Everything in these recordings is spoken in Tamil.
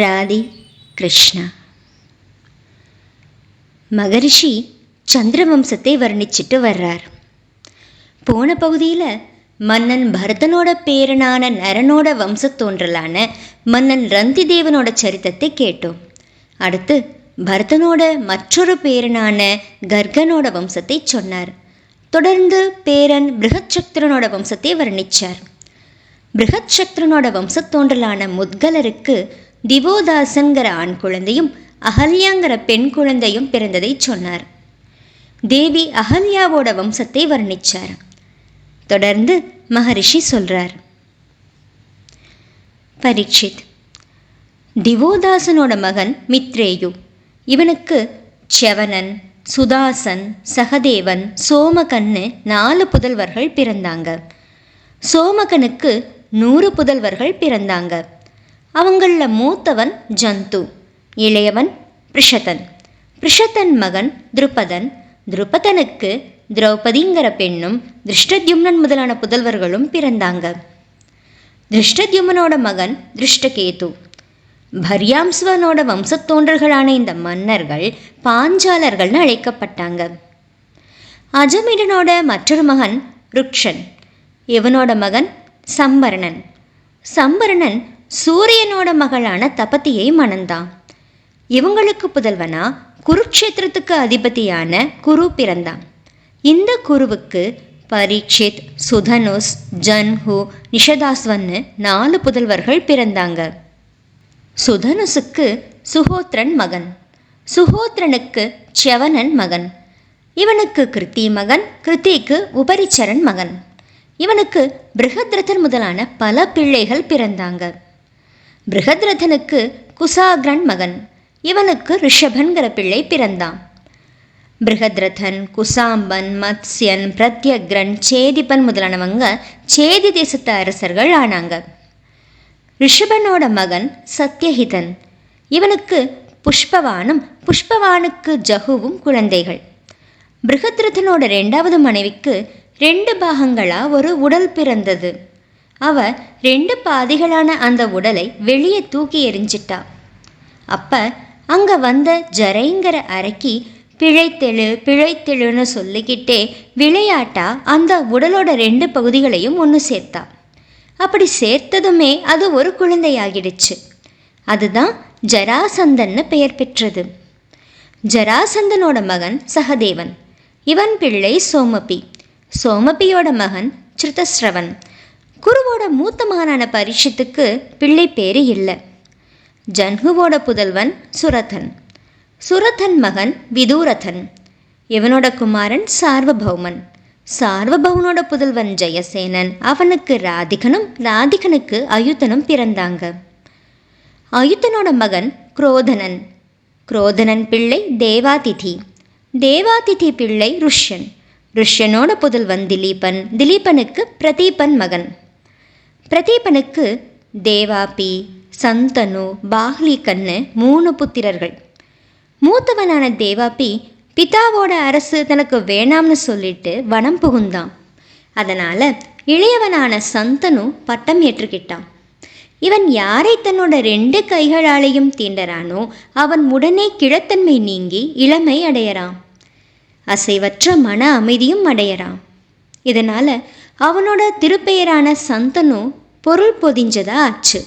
ராதி கிருஷ்ணா. மகரிஷி சந்திரவம்சத்தை வர்ணிச்சிட்டு வர்றார். போன பகுதியில் மன்னன் பரதனோட பேரனான நரனோட வம்சத்தோன்றலான மன்னன் ரந்தி தேவனோட சரித்தத்தை கேட்டோம். அடுத்து பரதனோட மற்றொரு பேரனான கர்கனோட வம்சத்தை சொன்னார். தொடர்ந்து பேரன் பிருகச்சக்திரனோட வம்சத்தை வர்ணிச்சார். பிருகச்சக்திரனோட வம்சத்தோன்றலான முத்கலருக்கு திவோதாசன்கிற ஆண் குழந்தையும் அகல்யாங்கிற பெண் குழந்தையும் பிறந்ததை சொன்னார். தேவி அகல்யாவோட வம்சத்தை வர்ணிச்சார். தொடர்ந்து மகரிஷி சொல்றார். பரீட்சித். திவோதாசனோட மகன் மித்ரேயு. இவனுக்கு செவனன் சுதாசன் சகதேவன் சோமகன்னு நாலு புதல்வர்கள் பிறந்தாங்க. சோமகனுக்கு நூறு புதல்வர்கள் பிறந்தாங்க. அவங்களில் மூத்தவன் ஜந்து இளையவன் பிரிஷதன் பிரிஷதன் மகன் திருப்பதன். திருப்பதனுக்கு திரௌபதிங்கிற பெண்ணும் திருஷ்டத்யும்னன் முதலான புதல்வர்களும் பிறந்தாங்க. திருஷ்டத்யுமனோட மகன் திருஷ்டகேது. பர்யாம்ஸ்வனோட வம்சத்தோன்றர்களான இந்த மன்னர்கள் பாஞ்சாலர்கள்னு அழைக்கப்பட்டாங்க. அஜமிடனோட மற்றொரு மகன் ருக்ஷன். இவனோட மகன் சம்பரணன். சம்பரணன் சூரியனோட மகளான தபதியை மணந்தான். இவங்களுக்கு புதல்வனா குருக்ஷேத்திரத்துக்கு அதிபதியான குரு பிறந்தான். இந்த குருவுக்கு பரீட்சித் சுதனுஸ் ஜன்ஹு நிஷதாஸ்வன்னு நாலு புதல்வர்கள் பிறந்தாங்க. சுதனுசுக்கு சுஹோத்ரன் மகன். சுஹோத்ரனுக்கு செவனன் மகன். இவனுக்கு கிருத்தி மகன் கிருத்திக்கு உபரிச்சரன் மகன். இவனுக்கு பிருகத்ரதன் முதலான பல பிள்ளைகள் பிறந்தாங்க. பிருகத்ரதனுக்கு குசாக்ரன் மகன் இவனுக்கு ரிஷபன்கிற பிள்ளை பிறந்தான் பிருகத்ரதன் குசாம்பன் மத்ஸ்யன் பிரத்யக்ரன் சேதிபன் முதலானவங்க சேதி தேசத்து அரசர்கள் ஆனாங்க। ரிஷபனோட மகன் சத்யஹிதன் இவனுக்கு புஷ்பவானும் புஷ்பவானுக்கு ஜகுவும் குழந்தைகள். பிருகத்ரதனோட ரெண்டாவது மனைவிக்கு ரெண்டு பாகங்களா ஒரு உடல் பிறந்தது. அவ ரெண்டு பாதிகளான அந்த உடலை வெளியே தூக்கி எறிஞ்சிட்டா அப்ப அங்க வந்த ஜரைங்கிற அரக்கி பிழைத்தெழு பிழைத்தெழுன்னு சொல்லிக்கிட்டே விளையாட்டா அந்த உடலோட ரெண்டு பகுதிகளையும் ஒன்று சேர்த்தா. அப்படி சேர்த்ததுமே அது ஒரு குழந்தையாகிடுச்சு. அதுதான் ஜராசந்தன்னு பெயர் பெற்றது. ஜராசந்தனோட மகன் சகதேவன். இவன் பிள்ளை சோமபி சோமபியோட மகன் சிருதஸ்ரவன். குருவோட மூத்த மகனான பரிஷத்துக்கு பிள்ளை பேரு இல்லை. ஜன்ஹுவோட புதல்வன் சுரதன். சுரதன் மகன் விதூரதன். இவனோட குமாரன் சார்வபௌமன். சார்வபௌமனோட புதல்வன் ஜெயசேனன். அவனுக்கு ராதிகனும் ராதிகனுக்கு அயுத்தனும் பிறந்தாங்க. அயுத்தனோட மகன் குரோதனன். குரோதனன் பிள்ளை தேவாதிதி. தேவாதிதி பிள்ளை ருஷ்யன். ருஷ்யனோட புதல்வன் திலீபன். திலீபனுக்கு பிரதீபன் மகன். பிரதீபனுக்கு தேவாபி சந்தனு பாஹ்லிகன்னு மூணு புத்திரர்கள். மூத்தவனான தேவாபி பிதாவோட அரசு தனக்கு வேணாம்னு சொல்லிட்டு வனம் புகுந்தான். அதனால் இளையவனான சந்தனு பட்டம் ஏற்றுக்கிட்டான். இவன் யாரை தன்னோட ரெண்டு கைகளாலையும் தீண்டறானோ அவன் உடனே கிழத்தன்மை நீங்கி இளமை அடையறான். அசைவற்ற மன அமைதியும் அடையறான். இதனால் அவனோட திருப்பெயரான சந்தனு பொருள் பொதிஞ்சதா ஆச்சு.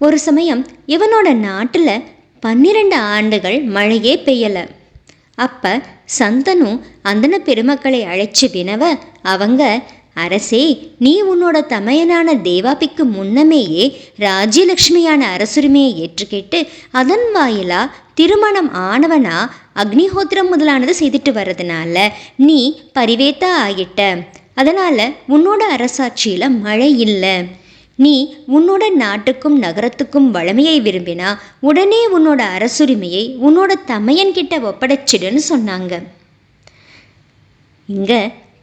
ஒரு சமயம் இவனோட நாட்டில் பன்னிரண்டு ஆண்டுகள் மழையே பெய்யலை. அப்போ சந்தனு அந்தன பெருமக்களை அழைச்சி வினவ அவங்க அரசே நீ உன்னோட தமையனான தேவாபிக்கு முன்னமேயே ராஜ்யலக்ஷ்மியான அரசுரிமையை ஏற்றுக்கிட்டு அதன் வாயிலா திருமணம் ஆனவனா அக்னிஹோத்திரம் முதலானது செய்துட்டு வர்றதுனால நீ பரிவேத்தா ஆகிட்ட அதனால் உன்னோட அரசாட்சியில் மழை இல்லை. நீ உன்னோட நாட்டுக்கும் நகரத்துக்கும் வளமையை விரும்பினா உடனே உன்னோட அரசுரிமையை உன்னோட தமையன்கிட்ட ஒப்படைச்சிடுன்னு சொன்னாங்க. இங்க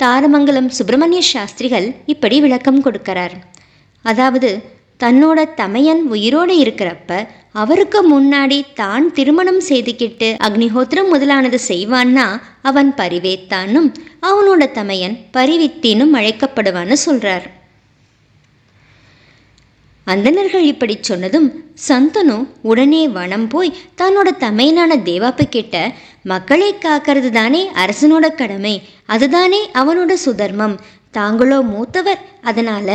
தாரமங்கலம் சுப்பிரமணிய சாஸ்திரிகள் இப்படி விளக்கம் கொடுக்கிறார். அதாவது தன்னோட தமையன் உயிரோடு இருக்கிறப்ப அவருக்கு முன்னாடி தான் திருமணம் செய்துக்கிட்டு அக்னிஹோத்திரம் முதலானது செய்வான்னா அவன் பரிவேத்தானும் அவனோட தமையன் பரிவித்தினும் அழைக்கப்படுவான்னு சொல்றார். அந்தனர்கள் இப்படி சொன்னதும் சந்தனு உடனே வனம் போய் தன்னோட தமையனான தேவாப்பு கிட்ட மக்களை காக்கிறது தானே அரசனோட கடமை அதுதானே அவனோட சுதர்மம் தாங்களோ மூத்தவர் அதனால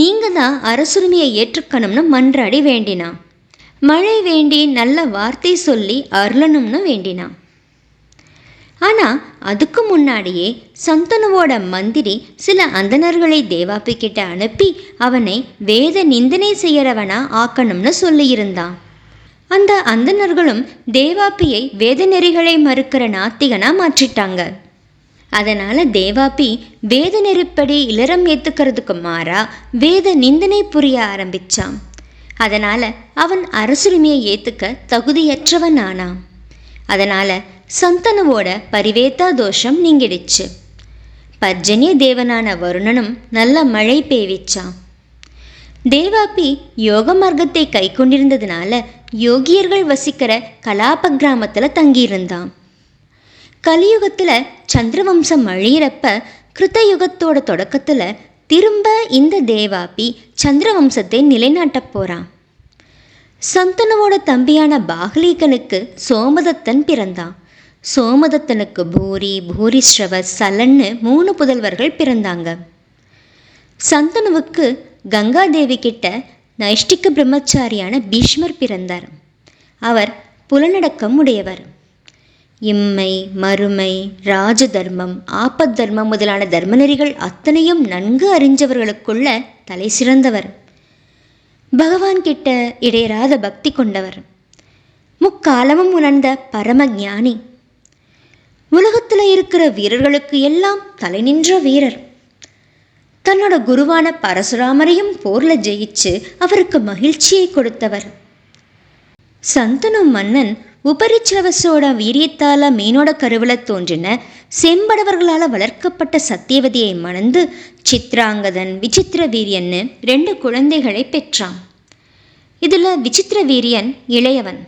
நீங்க தான் அரசுரிமையை ஏற்றுக்கணும்னு மன்றாடி வேண்டினான். மழை வேண்டி நல்ல வார்த்தை சொல்லி அருளணும்னு வேண்டினான். ஆனால் அதுக்கு முன்னாடியே சந்தனுவோட மந்திரி சில அந்தணர்களை தேவாப்பி கிட்ட அனுப்பி அவனை வேத நிந்தனை செய்யறவனா ஆக்கணும்னு சொல்லியிருந்தான். அந்த அந்தணர்களும் தேவாப்பியை வேத நெறிகளை மறுக்கிற நாத்திகனா மாற்றிட்டாங்க. அதனால் தேவாப்பி வேத நெறிப்படி இளரம் ஏற்றுக்கிறதுக்கு மாறா வேத நிந்தனை புரிய ஆரம்பிச்சான். அதனால் அவன் அரசுரிமையை ஏற்றுக்க தகுதியற்றவன் ஆனான் அதனால் சந்தனுவோட பரிவேத்தா தோஷம் நீங்கிடுச்சு. பர்ஜனிய தேவனான வருணனும் நல்ல மழை பெய்விச்சான் தேவாப்பி யோக மார்க்கத்தை கை கொண்டிருந்ததுனால யோகியர்கள் வசிக்கிற கலாப கிராமத்தில் தங்கியிருந்தான். கலியுகத்தில் சந்திரவம்சம் அழியிறப்ப கிருத்தயுகத்தோட தொடக்கத்தில் திரும்ப இந்த தேவாப்பி சந்திரவம்சத்தை நிலைநாட்டப் போகிறான் சந்தனுவோட தம்பியான பாகலீகனுக்கு சோமதத்தன் பிறந்தான். சோமதத்தனுக்கு பூரி பூரிஸ்ரவ சலன்னு மூணு புதல்வர்கள் பிறந்தாங்க. சந்தனுவுக்கு கங்காதேவி கிட்ட நைஷ்டிக பிரம்மச்சாரியான பீஷ்மர் பிறந்தார். அவர் புலனடக்கம் உடையவர். இம்மை மறுமை ராஜ தர்மம் ஆபத் தர்மம் முதலான தர்மநெறிகள் அத்தனையும் நன்கு அறிஞ்சவர்களுக்குள்ள தலை சிறந்தவர். பகவான் கிட்ட இடையராத பக்தி கொண்டவர். முக்காலமும் உணர்ந்த பரம ஞானி உலகத்தில் இருக்கிற வீரர்களுக்கு எல்லாம் தலை நின்ற வீரர். தன்னோட குருவான பரசுராமரையும் போர்ல ஜெயிச்சு அவருக்கு மகிழ்ச்சியை கொடுத்தவர். சந்தனு மன்னன் உபரிச்சலவசோட வீரியத்தால மீனோட கருவில தோன்றின செம்படவர்களால் வளர்க்கப்பட்ட சத்தியவதியை மணந்து சித்ராங்கதன் விசித்திர வீரியன்னு ரெண்டு குழந்தைகளை பெற்றான். இதில் விசித்திர வீரியன் இளையவன்.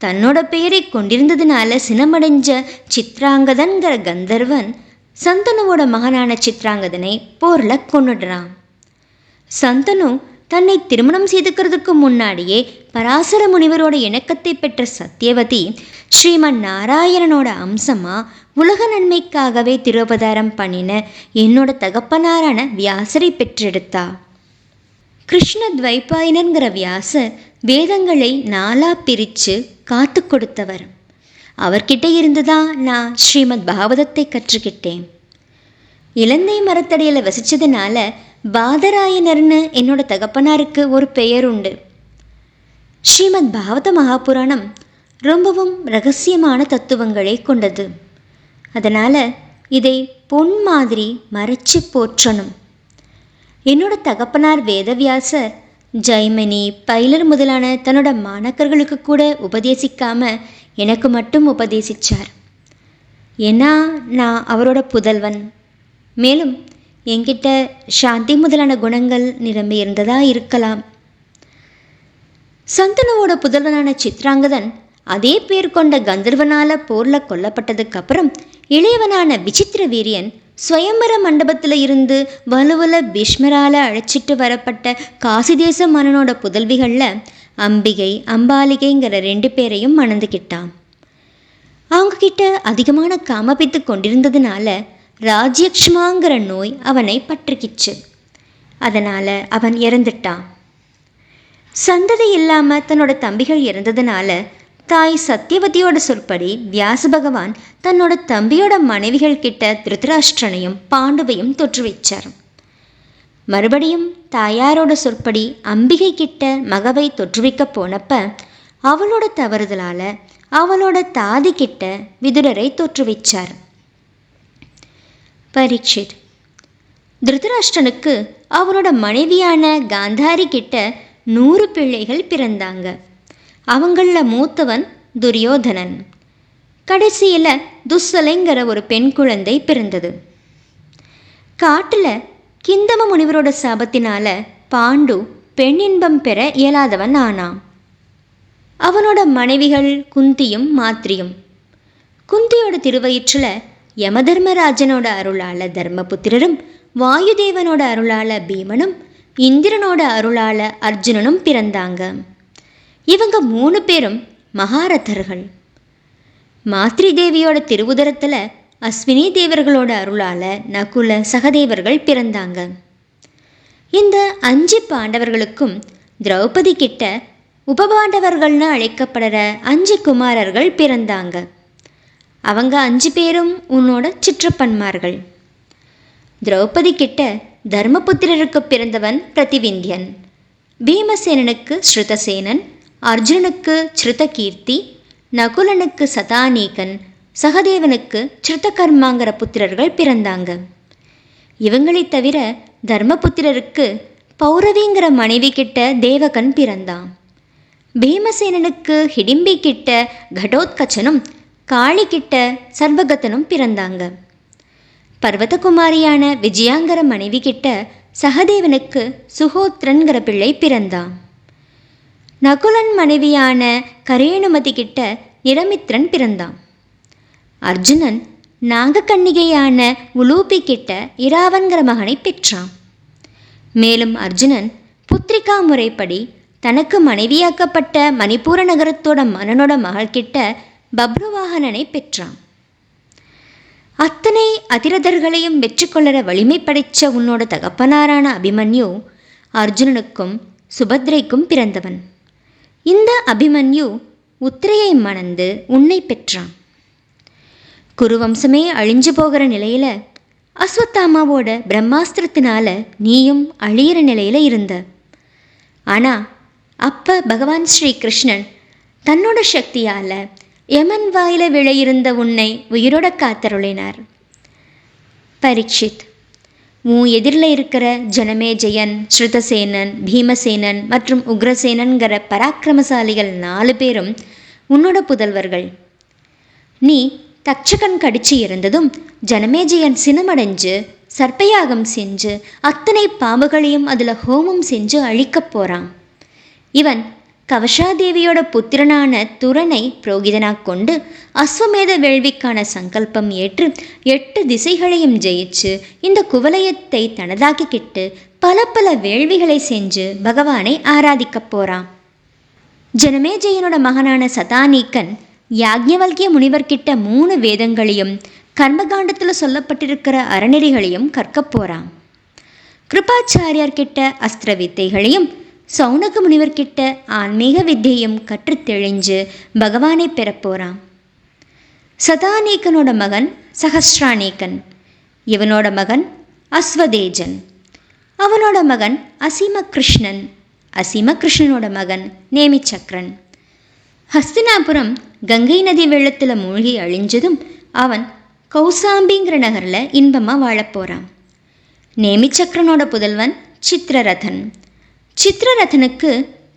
தன்னோட பெயரை கொண்டிருந்ததுனால சினமடைஞ்ச சித்ராங்கதன்கிற கந்தர்வன் சந்தனுவோட மகனான சித்ராங்கதனை போரில் கொண்டுடுறான் சந்தனு தன்னை திருமணம் செய்துக்கிறதுக்கு முன்னாடியே பராசர முனிவரோட இணக்கத்தை பெற்ற சத்தியவதி ஸ்ரீமன் நாராயணனோட அம்சமா உலக நன்மைக்காகவே திருவதாரம் பண்ணின என்னோட தகப்பனாரான வியாசரை பெற்றெடுத்தா. கிருஷ்ண துவைப்பாயனங்கிற வியாசர் வேதங்களை நாலா பிரித்து காத்து கொடுத்தவர். அவர்கிட்ட இருந்து தான் நான் ஸ்ரீமத் பாகவதத்தை கற்றுக்கிட்டேன். இலந்தை மரத்தடியில் வசித்ததுனால பாதராயனர்னு என்னோட தகப்பனாருக்கு ஒரு பெயர் உண்டு ஸ்ரீமத் பாகவத மகாபுராணம் ரொம்பவும் ரகசியமான தத்துவங்களை கொண்டது. அதனால் இதை பொன் மாதிரி மறைச்சு போற்றணும். என்னோட தகப்பனார் வேதவியாசர் ஜெய்மனி பைலர் முதலான தன்னோட மாணக்கர்களுக்கு கூட உபதேசிக்காம எனக்கு மட்டும் உபதேசிச்சார். ஏன்னா நான் அவரோட புதல்வன். மேலும் என்கிட்ட சாந்தி முதலான குணங்கள் நிரம்பி இருந்ததா இருக்கலாம். சந்தனுவோட புதல்வனான சித்ராங்கதன் அதே பேர் கொண்ட கந்தர்வனால போர்ல கொல்லப்பட்டதுக்கு அப்புறம் இளையவனான விசித்திர வீரியன் சுயம்பர மண்டபத்தில் இருந்து வலுவல பீஷ்மரால அழைச்சிட்டு வரப்பட்ட காசிதேச மன்னனோட புதல்விகளில் அம்பிகை அம்பாலிகைங்கிற ரெண்டு பேரையும் மணந்துக்கிட்டான் அவங்க கிட்ட அதிகமான காமபித்து கொண்டிருந்ததுனால ராஜ்யக்ஷ்மாங்கிற நோய் அவனை பற்றுக்கிச்சு. அதனால் அவன் இறந்துட்டான். சந்ததி இல்லாமல் தன்னோட தம்பிகள் இறந்ததுனால தாய் சத்தியவதியோட சொற்படி வியாச பகவான் தன்னோட தம்பியோட மனைவிகள் கிட்ட திருதராஷ்டிரனையும் பாண்டுவையும் தொற்று வைச்சார். மறுபடியும் தாயாரோட சொற்படி அம்பிகை கிட்ட மகவை தொற்றுவிக்க போனப்ப அவளோட தவறுதலால அவளோட தாதி கிட்ட விதுரரை தொற்று வைச்சார். பரீட்சித். திருதராஷ்டிரனுக்கு அவனோட மனைவியான காந்தாரி கிட்ட நூறு பிள்ளைகள் பிறந்தாங்க. அவங்களில் மூத்தவன் துரியோதனன். கடைசியில் துஸ்ஸலைங்கிற ஒரு பெண் குழந்தை பிறந்தது. காட்டில் கிந்தம முனிவரோட சாபத்தினால பாண்டு பெண் இன்பம் பெற இயலாதவன் ஆனான். அவனோட மனைவிகள் குந்தியும் மாத்திரியும் குந்தியோட திருவயிற்றில் யமதர்மராஜனோட அருளால தர்மபுத்திரரும் வாயுதேவனோட அருளால பீமனும் இந்திரனோட அருளால அர்ஜுனனும் பிறந்தாங்க. இவங்க மூணு பேரும் மகாரதர்கள். மாத்ரி தேவியோட திருவுதரத்தில் அஸ்வினி தேவர்களோட அருளால நகுல சகதேவர்கள் பிறந்தாங்க. இந்த அஞ்சு பாண்டவர்களுக்கும் திரௌபதி கிட்ட உபபாண்டவர்கள்னு அழைக்கப்படுற அஞ்சு குமாரர்கள் பிறந்தாங்க. அவங்க அஞ்சு பேரும் உன்னோட சிற்றப்பன்மார்கள். திரௌபதி கிட்ட தர்மபுத்திரருக்கு பிறந்தவன் பிரதிவிந்தியன். பீமசேனனுக்கு ஸ்ருதசேனன். அர்ஜுனனுக்கு ஸ்ருதகீர்த்தி நகுலனுக்கு சதானீகன் சகதேவனுக்கு ஸ்ருதகர்மாங்கிற புத்திரர்கள் பிறந்தாங்க. இவங்களை தவிர தர்மபுத்திரருக்கு பௌரவிங்கிற மனைவி கிட்ட தேவகன் பிறந்தான். பீமசேனனுக்கு ஹிடிம்பி கிட்ட கடோத்கச்சனும் காளி கிட்ட சர்வகத்தனும் பிறந்தாங்க. பர்வதகுமாரியான விஜயாங்கர மனைவி கிட்ட சகதேவனுக்கு சுகோத்ரன்கிற பிள்ளை பிறந்தான். நகுலன் மனைவியான கரேணுமதி கிட்ட நிரமித்ரன் பிறந்தான். அர்ஜுனன் நாகக்கன்னிகையான உலூபி கிட்ட இராவன்கிற மகனை பெற்றான். மேலும் அர்ஜுனன் புத்திரிகா முறைப்படி தனக்கு மனைவியாக்கப்பட்ட மணிப்பூர நகரத்தோட மன்னனோட மகள்கிட்ட பப்ருவாகனனை பெற்றான். அத்தனை அதிரதர்களையும் வெற்றி கொள்ளற வலிமை படைச்ச உன்னோட தகப்பனாரான அபிமன்யு அர்ஜுனனுக்கும் சுபத்ரைக்கும் பிறந்தவன். இந்த அபிமன்யு உத்திரையை மணந்து உன்னை பெற்றான். குருவம்சமே அழிஞ்சு போகிற நிலையில அஸ்வத்தாமாவோட பிரம்மாஸ்திரத்தினால நீயும் அழியிற நிலையில இருந்த. ஆனா அப்ப பகவான் ஸ்ரீ கிருஷ்ணன் தன்னோட சக்தியால யமன் வாயில விழையிருந்த உன்னை உயிரோட காத்தருளினார். பரீட்சித் உன் எதிரில் இருக்கிற ஜனமேஜயன் ஸ்ருதசேனன் பீமசேனன் மற்றும் உக்ரசேனன்கிற பராக்கிரமசாலிகள் நாலு பேரும் உன்னோட புதல்வர்கள். நீ தட்சகன் கடிச்சு இருந்ததும் ஜனமேஜயன் சினமடைஞ்சு சர்ப்பயாகம் செஞ்சு அத்தனை பாம்புகளையும் அதில் ஹோமம் செஞ்சு அழிக்கப் போகிறான் இவன் கவஷாதேவியோட புத்திரனான துரனை புரோகிதனாக் கொண்டு அஸ்வமேத வேள்விக்கான சங்கல்பம் ஏற்று எட்டு திசைகளையும் ஜெயிச்சு இந்த குவலயத்தை தனதாக்கிக்கிட்டு பல பல வேள்விகளை செஞ்சு பகவானை ஆராதிக்கப் போறான். ஜனமேஜயனோட மகனான சதானீக்கன் யாக்ஞவல்கிய முனிவர்கிட்ட மூணு வேதங்களையும் கர்மகாண்டத்தில் சொல்லப்பட்டிருக்கிற அறநெறிகளையும் கற்கப் போறான். கிருபாச்சாரியார்கிட்ட அஸ்திர வித்தைகளையும் சௌனக முனிவர்கிட்ட ஆன்மீக வித்தையும் கற்றுத் தெளிஞ்சு பகவானை பெறப்போறான். சதாநீக்கனோட மகன் சஹஸ்ரானீக்கன் இவனோட மகன் அஸ்வதேஜன். அவனோட மகன் அசீம கிருஷ்ணன் அசீம கிருஷ்ணனோட மகன் நேமிச்சக்ரன் ஹஸ்தினாபுரம் கங்கை நதி வெள்ளத்தில் மூழ்கி அழிஞ்சதும் அவன் கௌசாம்பிங்கிற நகரில் இன்பமாக வாழப்போகிறான் நேமிச்சக்கரனோட புதல்வன் சித்திரரதன். சித்திரரதனுக்கு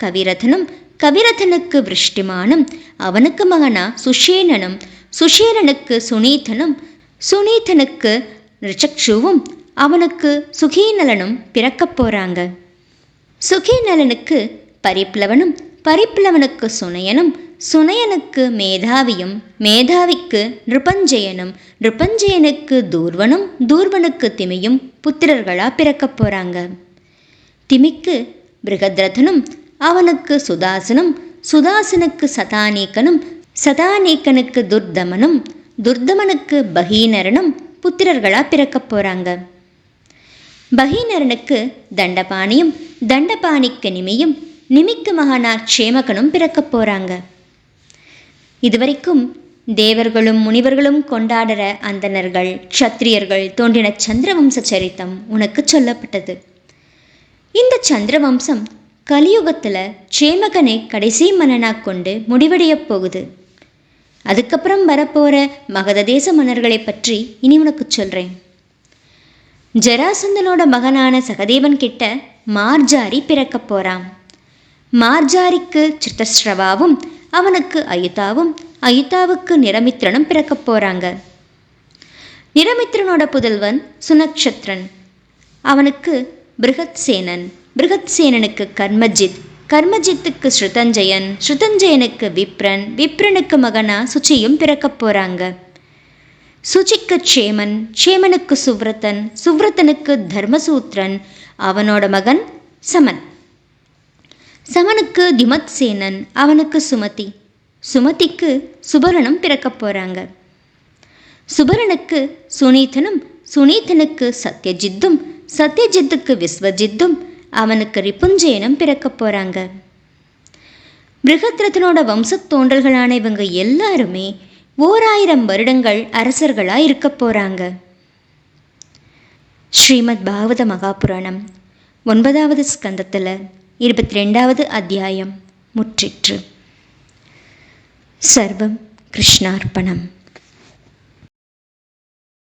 கவிரதனும் கவிரதனுக்கு விருஷ்டிமானும் அவனுக்கு மகனா சுஷேனனும் சுஷேனனுக்கு சுனீதனும் சுனீதனுக்கு ரிச்சக்ஷுவும் அவனுக்கு சுகீநலனும் பிறக்கப் போகிறாங்க சுகீநலனுக்கு பரிப்ளவனும் பரிப்ளவனுக்கு சுனையனும் சுனையனுக்கு மேதாவியும் மேதாவிக்கு நிருபஞ்சயனும் நிருபஞ்சயனுக்கு தூர்வனும் தூர்வனுக்கு திமியும் புத்திரர்களாக பிறக்கப் போகிறாங்க திமிக்கு பிருகத்ரதனும் அவனுக்கு சுதாசனும் சுதாசனுக்கு சதானேக்கனும் சதானேக்கனுக்கு துர்தமனும் துர்தமனுக்கு பகீனரனும் புத்திரர்களாக பிறக்கப் போகிறாங்க பகீனரனுக்கு தண்டபாணியும் தண்டபாணிக்கு நிமியும் நிமிக்கு மகானா க்ஷேமகனும் பிறக்கப் போகிறாங்க இதுவரைக்கும் தேவர்களும் முனிவர்களும் கொண்டாடுற அந்தணர்கள் க்ஷத்திரியர்கள் தோன்றின சந்திரவம்ச சரித்தம் உனக்கு சொல்லப்பட்டது. இந்த சந்திரவம்சம் கலியுகத்தில் சேமகனை கடைசி மன்னனாக கொண்டு முடிவடையப் போகுது. அதுக்கப்புறம் வரப்போகிற மகத தேச மன்னர்களை பற்றி இனி உனக்கு சொல்கிறேன் ஜராசந்தனோட மகனான சகதேவன் கிட்ட மார்ஜாரி பிறக்கப் போகிறான் மார்ஜாரிக்கு சித்தஸ்ரவாவும் அவனுக்கு அயுதாவும் அயுதாவுக்கு நிரமித்ரனும் பிறக்கப் போகிறாங்க நிரமித்ரனோட புதல்வன் சுனக்ஷத்ரன். அவனுக்கு பிருகத்சேனன். பிருகத்சேனனுக்கு கர்மஜித். கர்மஜித்துக்கு ஸ்ருதஞ்சயன். ஸ்ருதஞ்சயனுக்கு விப்ரன். விப்ரனுக்கு மகனா சுச்சியும் பிறக்கப் போறாங்க. சுச்சிக்கு சேமன். சேமனுக்கு சுவ்ரதன். சுவ்ரதனுக்கு தர்மசூத்ரன். அவனோட மகன் சமன். சமனுக்கு திமத் சேனன் அவனுக்கு சுமதி. சுமதிக்கு சுபரணம் பிறக்கப் போகிறாங்க சுபரனுக்கு சுனீதனும் சுனீதனுக்கு சத்யஜித்தும் சத்யஜித்துக்கு விஸ்வஜித்தும் அவனுக்கு ரிப்புஞ்சயனும் பிறக்கப் போகிறாங்க பிருகத்ரதனோட வம்சத் தோன்றல்களான இவங்க எல்லாருமே ஓர் ஆயிரம் வருடங்கள் அரசர்களாக இருக்க போகிறாங்க ஸ்ரீமத் பாகவத மகாபுராணம் ஒன்பதாவது ஸ்கந்தத்தில் இருபத்தி ரெண்டாவது அத்தியாயம் முற்றிற்று. சர்வம் கிருஷ்ணார்ப்பணம்